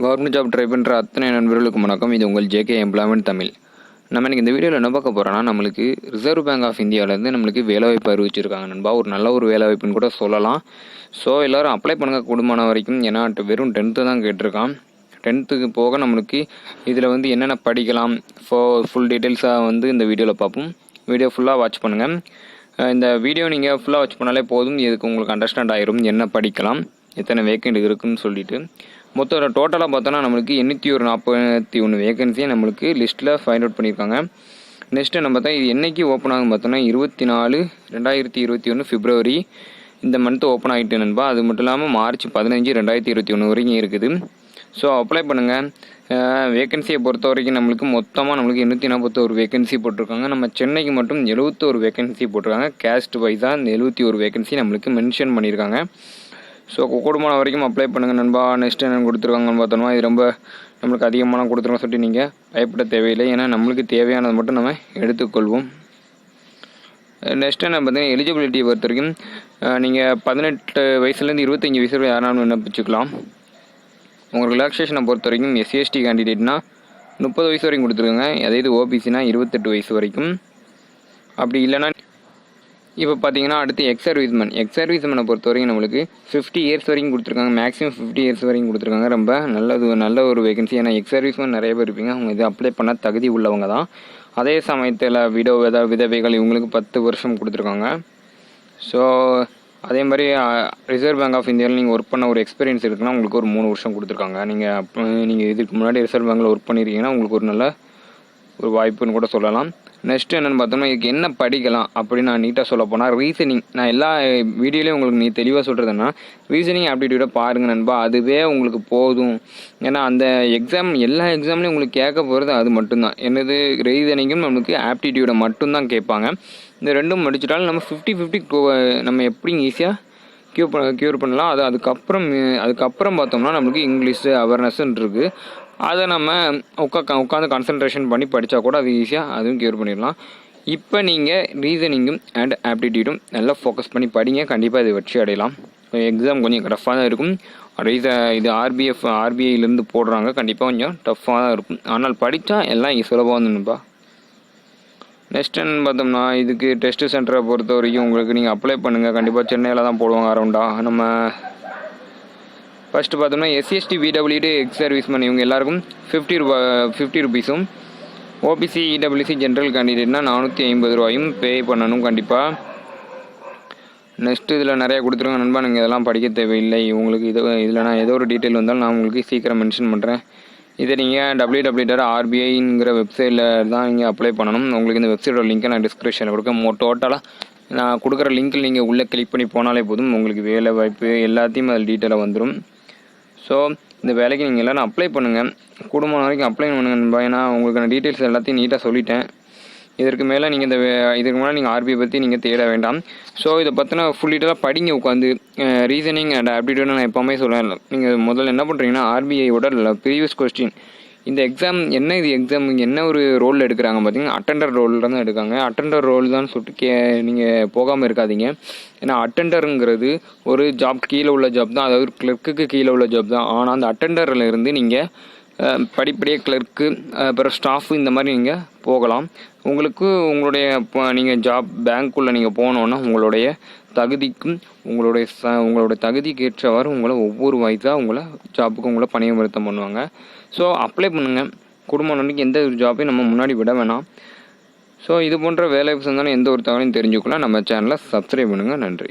Government job try பண்ணுற அத்தனை நண்பர்களுக்கும் வணக்கம். இது உங்கள் ஜேகே எம்ப்ளாய்மெண்ட் தமிழ். நம்ம இன்னைக்கு இந்த வீடியோவில் என்ன பார்க்க போகிறோன்னா நம்மளுக்கு ரிசர்வ் பேங்க் ஆஃப் இந்தியாவிலேருந்து நம்மளுக்கு வேலைவாய்ப்பு அறிவிச்சிருக்காங்க நண்பா. ஒரு நல்ல ஒரு வேலைவாய்ப்புன்னு கூட சொல்லலாம். ஸோ எல்லோரும் அப்ளை பண்ணுங்க குடும்பம் வரைக்கும். ஏன்னா வெறும் டென்த்து தான் கேட்டிருக்கான். டென்த்துக்கு போக நம்மளுக்கு இதில் வந்து என்னென்ன படிக்கலாம் ஃபோ ஃபுல் டீட்டெயில்ஸாக வந்து இந்த வீடியோவில் பார்ப்போம். வீடியோ ஃபுல்லாக வாட்ச் பண்ணுங்கள் இந்த வீடியோ நீங்கள் ஃபுல்லாக வாட்ச் பண்ணாலே போதும். இதுக்கு உங்களுக்கு அண்டர்ஸ்டாண்ட் ஆயிரும். என்ன படிக்கலாம் எத்தனை வேக்கண்ட் இருக்குன்னு சொல்லிட்டு. மொத்தம் டோட்டலாக பார்த்தோன்னா நம்மளுக்கு எண்ணூற்றி ஒரு நாற்பத்தி ஒன்று வேகன்சியை நம்மளுக்கு லிஸ்ட்டில் ஃபைண்ட் அவுட் பண்ணியிருக்காங்க. நெக்ஸ்ட்டு நம்ம பார்த்தா இது என்றைக்கு ஓப்பன் ஆகும் பார்த்தோன்னா இருபத்தி நாலு ரெண்டாயிரத்தி இருபத்தி ஒன்று பிப்ரவரி இந்த மந்த் ஓப்பன் ஆகிட்டு நண்பா அது மட்டும் இல்லாமல் மார்ச் பதினஞ்சு ரெண்டாயிரத்தி இருபத்தி ஒன்று வரைக்கும் இருக்குது. ஸோ அப்ளை பண்ணுங்கள் வேகன்சியை பொறுத்த வரைக்கும் நம்மளுக்கு மொத்தமாக நம்மளுக்கு எண்ணூற்றி நாற்பத்தோரு வேகன்சி போட்டிருக்காங்க. நம்ம சென்னைக்கு மட்டும் எழுபத்தோரு வேகன்சி போட்டிருக்காங்க. கேஸ்ட் வைஸாக இந்த எழுபத்தி ஒரு வேகன்சி நம்மளுக்கு மென்ஷன் பண்ணியிருக்காங்க. ஸோ கூடுமான வரைக்கும் அப்ளை பண்ணுங்கள் நண்பா. நெக்ஸ்ட் என்ன கொடுத்துருக்காங்கன்னு பார்த்தோம்னா இது ரொம்ப நம்மளுக்கு அதிகமான கொடுத்துருவோம் சொல்லிட்டு நீங்கள் பயப்பட தேவையில்லை. ஏன்னா நம்மளுக்கு தேவையானது மட்டும் நம்ம எடுத்துக்கொள்வோம். நெக்ஸ்ட் என்ன பார்த்தீங்கன்னா எலிஜிபிலிட்டியை பொறுத்த வரைக்கும் நீங்கள் பதினெட்டு வயசுலேருந்து இருபத்தஞ்சி வயசு வரை யாராலும் விண்ணப்பிச்சுக்கலாம். உங்கள் ரிலாக்ஸேஷனை பொறுத்த வரைக்கும் எஸ்சிஎஸ்டி கேண்டிடேட்னா முப்பது வயசு வரைக்கும் கொடுத்துருக்காங்க. அதே இது ஓபிசினா இருபத்தெட்டு வயசு வரைக்கும். அப்படி இல்லைன்னா இப்போ பார்த்தீங்கன்னா அடுத்து எக்ஸ் சர்வீஸ்மேன் எக்ஸ் சர்வீஸ்மேனை பொறுத்த வரைக்கும் நம்மளுக்கு ஃபிஃப்டி இயர்ஸ் வரைக்கும் கொடுத்துருக்காங்க. மேக்ஸிமம் ஃபிஃப்டி இயர்ஸ் வரைக்கும் கொடுத்துருக்காங்க. ரொம்ப நல்லது நல்ல ஒரு வேகன்சி ஏன்னா எக்ஸ் சர்வீஸ்மேன் நிறைய பேர் இருப்பீங்க. அவங்க இது அப்ளை பண்ண தகுதி உள்ளவங்க தான். அதே சமயத்தில் விடோ வித விதவைகள் இவங்களுக்கு பத்து வருஷம் கொடுத்துருக்காங்க. ஸோ அதே மாதிரி ரிசர்வ் பேங்க் ஆஃப் இந்தியாவில் நீங்கள் ஒர்க் பண்ண ஒரு எக்ஸ்பீரியன்ஸ் இருக்குன்னா உங்களுக்கு ஒரு மூணு வருஷம் கொடுத்துருக்காங்க. நீங்கள் அப்போ நீங்கள் இதுக்கு முன்னாடி ரிசர்வ் பேங்க்கில் ஒர்க் பண்ணியிருக்கீங்கன்னா உங்களுக்கு ஒரு நல்ல ஒரு வாய்ப்புன்னு கூட சொல்லலாம். நெக்ஸ்ட் என்னென்னு பார்த்தோம்னா இதுக்கு என்ன படிக்கலாம் அப்படின்னு நான் நீட்டாக சொல்ல போனால் ரீசனிங் நான் எல்லா வீடியோலையும் உங்களுக்கு நீ தெளிவாக சொல்கிறதுன்னா ரீசனிங் ஆப்டிடியூடை பாருங்க நண்பா. அதுவே உங்களுக்கு போதும். ஏன்னா அந்த எக்ஸாம் எல்லா எக்ஸாம்லையும் உங்களுக்கு கேட்க போகிறது அது மட்டும்தான். என்னது ரீசனிங்கும் நம்மளுக்கு ஆப்டிடியூடை மட்டும்தான் கேட்பாங்க. இந்த ரெண்டும் முடிச்சிட்டாலும் நம்ம ஃபிஃப்டி ஃபிஃப்டி நம்ம எப்படி ஈஸியாக க்யூர் ப க்யூர் பண்ணலாம்? அது அதுக்கப்புறம் அதுக்கப்புறம் பார்த்தோம்னா நம்மளுக்கு இங்கிலீஷு அவேர்னஸ்ன்னு இருக்குது அதை நம்ம உட்கா உட்காந்து கான்சன்ட்ரேஷன் பண்ணி படித்தா கூட அது ஈஸியாக அதுவும் க்யூர் பண்ணிடலாம். இப்போ நீங்கள் ரீசனிங்கும் அண்ட் ஆப்டிடியூடும் நல்லா ஃபோக்கஸ் பண்ணி படிங்க. கண்டிப்பாக இது வெற்றி அடையலாம். எக்ஸாம் கொஞ்சம் ரஃப்பாக தான் இருக்கும். ரீச இது ஆர்பிஎஃப் ஆர்பிஐலேருந்து போடுறாங்க. கண்டிப்பாக கொஞ்சம் டஃப்பாக தான் இருக்கும். ஆனால் படித்தா எல்லாம் சுலபமாக வந்துப்பா நெக்ஸ்ட் பார்த்தோம்னா இதுக்கு டெஸ்ட் சென்டரை பொறுத்த வரைக்கும் உங்களுக்கு நீங்கள் அப்ளை பண்ணுங்கள் கண்டிப்பாக சென்னையில் தான் போடுவாங்க அரௌண்டாக நம்ம ஃபஸ்ட்டு பார்த்தோம்னா SC ST PWD ex service man இவங்க எல்லாருக்கும் ஃபிஃப்டி ரூபா ஃபிஃப்டி ருபீஸும் ஓபிசி இடபிள்யூசி ஜென்ரல் கேண்டிடேட்னா நானூற்றி ஐம்பது ரூபாயும் பே பண்ணணும் கண்டிப்பாக நெக்ஸ்ட்டு இதில் நிறைய கொடுத்துருங்க நண்பா நீங்கள் இதெல்லாம் படிக்க தேவையில்லை. உங்களுக்கு இது இதில் நான் ஏதோ ஒரு டீட்டெயில் வந்தாலும் நான் உங்களுக்கு சீக்கிரம் மென்ஷன் பண்ணுறேன் இதை நீங்கள் டபிள்யூ டபிள்யூ டாட் ஆர்பிஐங்கிற வெப்சைட்டில் தான் நீங்கள் அப்ளை பண்ணணும். உங்களுக்கு இந்த வெப்சைட்டோட லிங்க்கை நான் டிஸ்கிரிப்ஷனில் கொடுக்கேன் டோட்டலாக நான் கொடுக்குற லிங்க்கில் நீங்கள் உள்ளே கிளிக் பண்ணி போனாலே போதும். உங்களுக்கு வேலை வாய்ப்பு எல்லாத்தையும் அதில் டீட்டெயிலாக வந்துடும் ஸோ இந்த வேலைக்கு நீங்கள் எல்லோரும் அப்ளை பண்ணுங்கள் குடும்பம் வரைக்கும் அப்ளை பண்ணுங்க நண்பா. ஏன்னா உங்களுக்கான டீட்டெயில்ஸ் எல்லாத்தையும் நீட்டாக சொல்லிட்டேன். இதற்கு மேலே நீங்கள் இந்த வே- இதுக்கு முன்னாடி நீங்கள் ஆர்பிஐ பற்றி நீங்கள் தேட வேண்டாம். ஸோ இதை பற்றின ஃபுல் டீட்டெயிலாக படிங்க உட்காந்து ரீசனிங் அண்ட் ஆப்டிடியூட் நான் எப்போவுமே சொல்லுவேன் நீங்கள் முதல்ல என்ன பண்ணுறீங்கன்னா ஆர்பிஐயோட ப்ரீவியஸ் கொஸ்டின் இந்த எக்ஸாம் என்ன இது எக்ஸாம் என்ன ஒரு ரோல் எடுக்கிறாங்க பார்த்தீங்கன்னா அட்டெண்டர் ரோலில் தான் எடுக்காங்க. அட்டெண்டர் ரோல் தான் சொல்லிட்டு கே நீங்கள் போகாமல் இருக்காதீங்க. ஏன்னா அட்டெண்டருங்கிறது ஒரு ஜாப் கீழே உள்ள ஜாப் தான். அதாவது கிளர்க்குக்கு கீழே உள்ள ஜாப் தான். ஆனால் அந்த அட்டெண்டரில் இருந்து நீங்கள் படிப்படியாக கிளர்க்கு அப்புறம் ஸ்டாஃப் இந்த மாதிரி நீங்கள் போகலாம். உங்களுக்கு உங்களுடைய நீங்கள் ஜாப் பேங்க்குள்ளே நீங்கள் போனோன்னா உங்களுடைய தகுதிக்கும் உங்களுடைய ச உங்களுடைய தகுதிக்கு ஏற்றவாறு உங்களை ஒவ்வொரு வயசாக உங்களை ஜாப்புக்கு உங்களை பணியமர்த்தம் பண்ணுவாங்க. ஸோ அப்ளை பண்ணுங்கள் குடும்பம் நன்றிக்கு எந்த ஒரு ஜாப்பையும் நம்ம முன்னாடி விட வேணாம். ஸோ இது போன்ற வேலை சந்தான எந்த ஒரு தகவலையும் தெரிஞ்சுக்கலாம் நம்ம சேனலை சப்ஸ்கிரைப் பண்ணுங்கள் நன்றி.